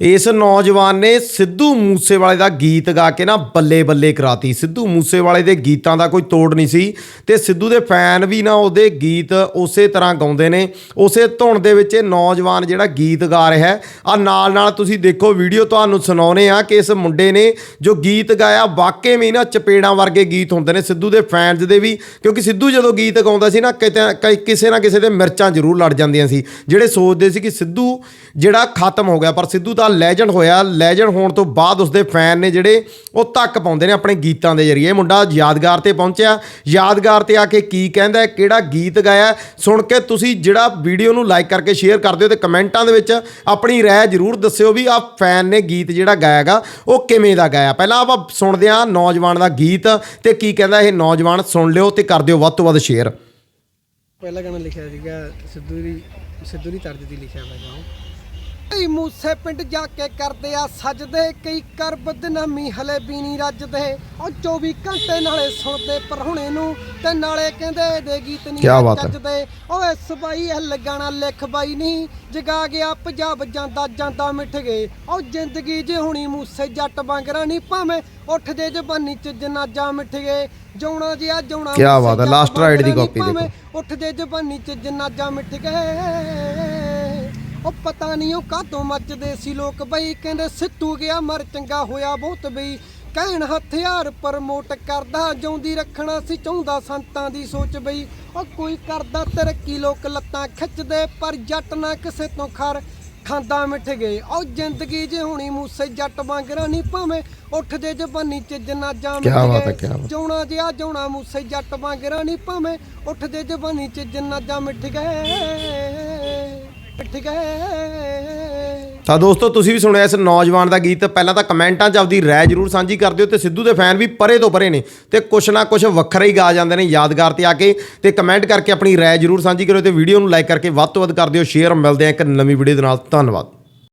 ਇਸ ਨੌਜਵਾਨ ਨੇ ਸਿੱਧੂ ਮੂਸੇਵਾਲੇ ਦਾ ਗੀਤ ਗਾ ਕੇ ਨਾ ਬੱਲੇ ਬੱਲੇ ਕਰਾਤੀ। ਸਿੱਧੂ ਮੂਸੇਵਾਲੇ ਦੇ ਗੀਤਾਂ ਦਾ ਕੋਈ ਤੋੜ ਨਹੀਂ ਸੀ ਤੇ ਸਿੱਧੂ ਦੇ ਫੈਨ ਵੀ ਨਾ ਉਹਦੇ ਗੀਤ ਉਸੇ ਤਰ੍ਹਾਂ ਗਾਉਂਦੇ ਨੇ। ਉਸੇ ਧੁਨ ਦੇ ਵਿੱਚ ਇਹ ਨੌਜਵਾਨ ਜਿਹੜਾ ਗੀਤ ਗਾ ਰਿਹਾ ਹੈ ਆ ਨਾਲ ਨਾਲ ਤੁਸੀਂ ਦੇਖੋ ਵੀਡੀਓ ਤੁਹਾਨੂੰ ਸੁਣਾਉਨੇ ਆ ਕਿ ਇਸ ਮੁੰਡੇ ਨੇ ਜੋ ਗੀਤ ਗਾਇਆ, ਵਾਕਈ ਵੀ ਨਾ ਚਪੇੜਾਂ ਵਰਗੇ ਗੀਤ ਹੁੰਦੇ ਨੇ ਸਿੱਧੂ ਦੇ ਫੈਨਸ ਦੇ ਵੀ, ਕਿਉਂਕਿ ਸਿੱਧੂ ਜਦੋਂ ਗੀਤ ਗਾਉਂਦਾ ਸੀ ਨਾ ਕਿਤੇ ਕ- ਕਿਸੇ ਨਾ ਕਿਸੇ ਦੇ ਮਿਰਚਾਂ ਜ਼ਰੂਰ ਲੜ ਜਾਂਦੀਆਂ ਸੀ। ਜਿਹੜੇ ਸੋਚਦੇ ਸੀ ਕਿ ਸਿੱਧੂ ਜਿਹੜਾ ਖਤਮ ਹੋ ਗਿਆ, ਪਰ ਸਿੱਧੂ ਤਾਂ ਲੈਜੈਂਡ ਹੋਇਆ। ਲੈਜੈਂਡ ਹੋਣ ਤੋਂ ਬਾਅਦ ਉਸਦੇ ਫੈਨ ਨੇ ਜਿਹੜੇ ਉਹ ਤੱਕ ਪਾਉਂਦੇ ਨੇ ਆਪਣੇ ਗੀਤਾਂ ਦੇ ਜ਼ਰੀਏ। ਮੁੰਡਾ ਯਾਦਗਾਰ ਤੇ ਪਹੁੰਚਿਆ। ਯਾਦਗਾਰ ਤੇ ਆ ਕੇ ਕੀ ਕਹਿੰਦਾ ਹੈ, ਕਿਹੜਾ ਗੀਤ ਗਾਇਆ ਸੁਣ ਕੇ ਤੁਸੀਂ ਜਿਹੜਾ ਵੀਡੀਓ ਨੂੰ ਲਾਈਕ ਕਰਕੇ ਸ਼ੇਅਰ ਕਰ ਦਿਓ ਤੇ ਕਮੈਂਟਾਂ ਦੇ ਵਿੱਚ ਆਪਣੀ ਰਾਏ ਜ਼ਰੂਰ ਦੱਸਿਓ ਵੀ ਆ ਫੈਨ ਨੇ ਗੀਤ ਜਿਹੜਾ ਗਾਇਆਗਾ ਉਹ ਕਿਵੇਂ ਦਾ ਗਾਇਆ। ਪਹਿਲਾਂ ਆਪਾਂ ਸੁਣਦੇ ਹਾਂ ਨੌਜਵਾਨ ਦਾ ਗੀਤ ਤੇ ਕੀ ਕਹਿੰਦਾ ਇਹ ਨੌਜਵਾਨ ਸੁਣ ਲਿਓ ਤੇ ਕਰ ਦਿਓ ਵੱਧ ਤੋਂ ਵੱਧ ਸ਼ੇਅਰ ਪਹਿਲਾ ਗਾਣਾ ਲਿਖਿਆ ਸੀਗਾ ਸਿੱਧੂ ਦੀ ਸਿੱਧੂ ਦੀ ਤਰਜ ਦੀ ਲਿਖਿਆ ਮੈਂ ਗਾਣਾ ਮੂਸੇ ਪਿੰਡ ਜਾ ਕੇ ਕਰਦੇ ਆ ਸਜਦੇ ਕਈ ਕਰ ਬਦਨਾਮੀ ਹਲੇ ਵੀ ਨਹੀਂ ਰੱਜਦੇ। ਉਹ 24 ਘੰਟੇ ਨਾਲੇ ਸੁਣਦੇ ਪਰਹੁਣੇ ਨੂੰ ਤੇ ਨਾਲੇ ਕਹਿੰਦੇ ਇਹਦੇ ਗੀਤ ਨਹੀਂ ਕਿਆ ਬਾਤ ਹੈ। ਚੱਜਦੇ ਓਏ ਸਬਾਈ ਇਹ ਲਗਾਣਾ ਲਿਖ ਬਾਈ ਨਹੀਂ ਜਗਾ ਗਿਆ ਪੰਜਾਬ ਜਾਂਦਾ ਜਾਂਦਾ ਮਿਟ ਗਏ ਉਹ ਜ਼ਿੰਦਗੀ ਜੇ ਹੁਣੀ ਮੂਸੇ ਜੱਟ ਵਾਂਗਰਾ ਨਹੀਂ ਭਾਵੇਂ ਉੱਠ ਜੇ ਜ਼ਬਾਨੀ ਚ ਜਨਾਜਾ ਮਿਟ ਗਏ ਜਾਉਣਾ ਜਿਆ ਜਾਉਣਾ ਕਿਆ ਬਾਤ ਹੈ, last ride ਦੀ ਨਹੀਂ ਦੇਖੋ। ਭਾਵੇਂ ਉੱਠ ਜੇ ਜ਼ਬਾਨੀ ਚ ਜਨਾਜਾ ਮਿਟ ਗਏ ਉਹ ਪਤਾ ਨਹੀਂ ਉਹ ਕਾਤੋਂ ਮੱਚਦੇ ਸੀ ਲੋਕ। ਬਈ ਕਹਿੰਦੇ ਸਿੱਟੂ ਗਿਆ ਮਰ ਚੰਗਾ ਹੋਇਆ ਬਹੁਤ ਬਈ। ਕਹਿਣ ਹਥਿਆਰ ਪ੍ਰਮੋਟ ਕਰਦਾ ਜਿਉਂਦੀ ਰੱਖਣਾ ਸੀ ਚਾਹੁੰਦਾ ਸੰਤਾਂ ਦੀ ਸੋਚ ਬਈ। ਉਹ ਕੋਈ ਕਰਦਾ ਤਰੱਕੀ ਲੋਕ ਲੱਤਾਂ ਖਿੱਚਦੇ ਪਰ ਜੱਟ ਨਾ ਕਿਸੇ ਤੋਂ ਖਰ। ਖਾਂਦਾ ਮਿਟ ਗਏ। ਉਹ ਜ਼ਿੰਦਗੀ ਜੇ ਹੁਣੀ ਮੂਸੇ ਜੱਟ ਵਾਂਗਰਾ ਨਹੀਂ ਭਾਵੇਂ ਉੱਠ ਜੇ ਜ਼ਬਾਨੀ ਚ ਜਨਾਜਾ ਕਿਆ ਬਾਤ ਹੈ, ਗਏ। ਕਿਆ ਬਾਤ। ਜਾਉਣਾ ਜਿਆ ਜਾਉਣਾ ਮੂਸੇ ਜੱਟ ਵਾਂਗਰਾ ਨਹੀਂ ਭਾਵੇਂ ਉੱਠ ਜੇ ਜ਼ਬਾਨੀ ਚ ਜਨਾਜਾ ਮਿਟ ਗਏ। ਮਿਟ ਗਏ। ਤਾਂ ਦੋਸਤੋ, ਤੁਸੀਂ ਵੀ ਸੁਣਿਆ ਇਸ ਨੌਜਵਾਨ ਦਾ ਗੀਤ। ਪਹਿਲਾਂ ਤਾਂ ਕਮੈਂਟਾਂ 'ਚ ਆਪਦੀ ਰਾਏ ਜ਼ਰੂਰ ਸਾਂਝੀ ਕਰ ਦਿਓ ਤੇ ਸਿੱਧੂ ਦੇ ਫੈਨ ਵੀ ਪਰੇ ਤੋਂ ਪਰੇ ਨੇ ਤੇ ਕੁਛ ਨਾ ਕੁਛ ਵੱਖਰਾ ਹੀ ਗਾ ਜਾਂਦੇ ਨੇ ਯਾਦਗਾਰ ਤੇ ਆ ਕੇ ਤੇ ਕਮੈਂਟ ਕਰਕੇ ਆਪਣੀ ਰਾਏ ਜ਼ਰੂਰ ਸਾਂਝੀ ਕਰਿਓ ਤੇ ਵੀਡੀਓ ਨੂੰ ਲਾਈਕ ਕਰਕੇ ਵੱਧ ਤੋਂ ਵੱਧ ਕਰ ਦਿਓ। ਸ਼ੇਅਰ, ਮਿਲਦੇ ਆ ਇੱਕ ਨਵੀਂ ਵੀਡੀਓ ਦੇ ਨਾਲ। ਧੰਨਵਾਦ।